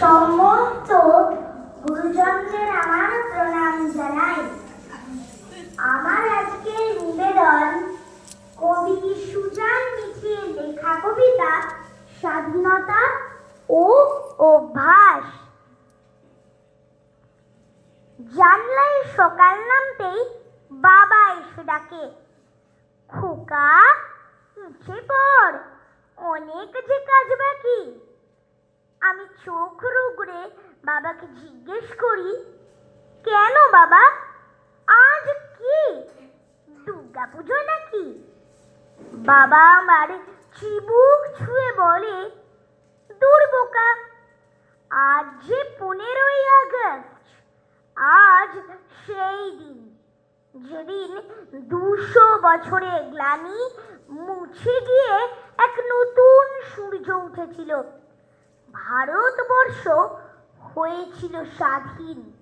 সমস্ত গুরুজনদের আমার প্রণাম জানাই। আমার আজকের নিবেদন, কবি সুজান মিত্রের লেখা কবিতা, স্বাধীনতা ও অভ্যাস। জানলায় সকাল নামতেই বাবা এসে ডাকে, খোকা, উঠে পড়, অনেক যে কাজ বাকি। আমি চোখ রুগড়ে বাবাকে জিজ্ঞেস করি, কেন বাবা? আজ কি? দুর্গা পুজো নাকি? বাবা আমার চিবুক ছুঁয়ে বলে, দূর বোকা, আজ যে পনেরোই আগস্ট, আজ সেই দিন। যেদিন দুশো বছরে গ্লানি মুছে গিয়ে এক নতুন সূর্য উঠেছিল। ভারতবর্ষ হয়েছিল স্বাধীন।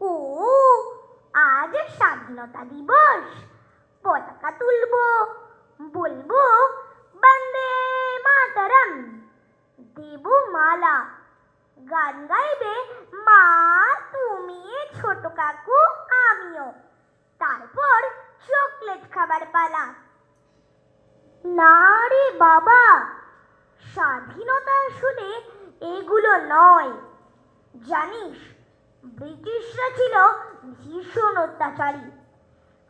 ও, আজ স্বাধীনতা দিবস। পতাকা তুলবো, বলব, বন্দে মাতারাম। দেব মালা। গান গাইবে, মা, তুমি ছোট কাকু, আমিও। তারপর চকলেট খাবার পালা। না রে বাবা স্বাধীনতা আসলে এগুলো নয়। জানিস, ব্রিটিশরা ছিল ভীষণ অত্যাচারী।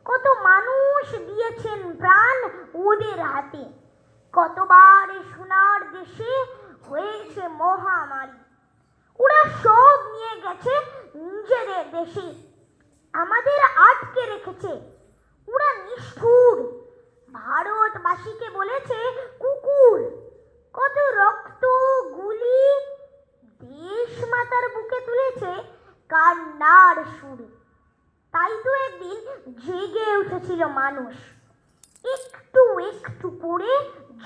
কত মানুষ দিয়েছেন প্রাণ ওদের হাতে। কতবার সোনার দেশে হয়েছে মহামারী। ওরা সব নিয়ে গেছে নিজেদের দেশে। আমাদের আটকে রেখেছে। ওরা নিষ্ঠুর। ভারতবাসীকে বলেছে কুকুর কত রক্ত গুলি দেশ মাতার বুকে তুলেছে কান্নার সুর তাই তো একদিন জেগে উঠেছিল মানুষ। একটু একটু করে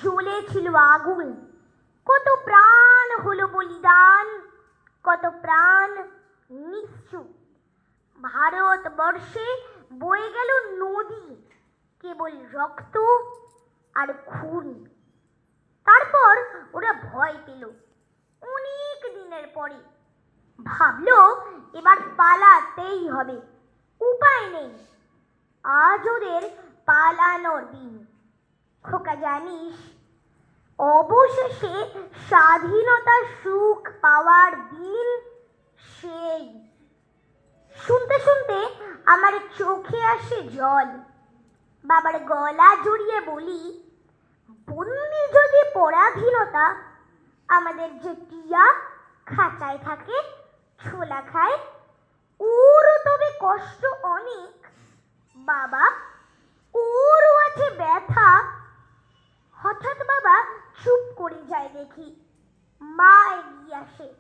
জ্বলেছিল আগুন। কত প্রাণ হলো বলিদান, কত প্রাণ নিশ্চুপ। ভারতবর্ষে বয়ে গেল নদী, কেবল রক্ত আর খুন। তারপর ওরা ভয় পেল। অনেক দিনের পরে ভাবলো এবার পালাতেই হবে। উপায় নেই। আজ ওদের পালানোর দিন। খোকা, জানিস, অবশেষে স্বাধীনতার সুখ পাওয়ার দিন সেই। শুনতে শুনতে আমার চোখে আসে জল। বাবার গলা জড়িয়ে বলি, বন্দি যদি পরাধীনতা, আমাদের যে টিয়া খাঁচায় থাকে ছোলা খায়। ওরও তবে কষ্ট অনেক। বাবা, ওরও আছে ব্যথা। হঠাৎ বাবা চুপ করে যায় দেখি। মা এগিয়ে আসে।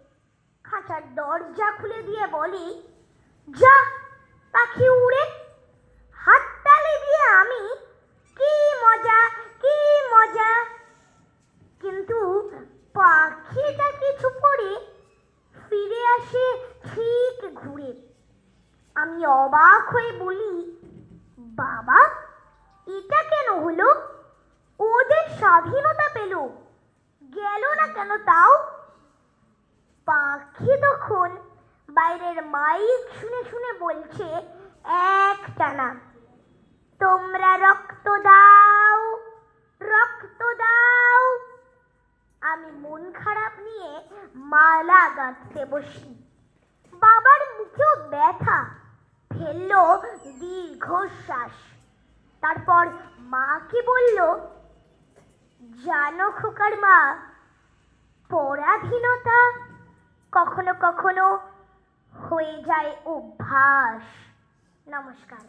খাঁচার দরজা খুলে দিয়ে বলে, যা, পাখি উড়ে হাততালি দিয়ে আমি কি মজা কি মজা কিন্তু পাখিটা কিছু পরে ফিরে আসে ঘুরে আমি অবাক হয়ে বলি, বাবা, এটা কেন হলো? ওদের স্বাধীনতা পেল। গেল না কেন তাও? পাখি তখন বাইরের মাইক শুনে শুনে বলছে এক টানা তোমরা রক্ত দাও রক্ত দাও। আমি মন খারাপ নিয়ে মালা গাঁথতে বসি। বাবার মুখেও ব্যথা, ফেলল দীর্ঘশ্বাস। তারপর মাকে বলল? জানো খোকার মা, পরাধীনতা কখনো কখনো হয়ে যায় অভ্যাস। নমস্কার।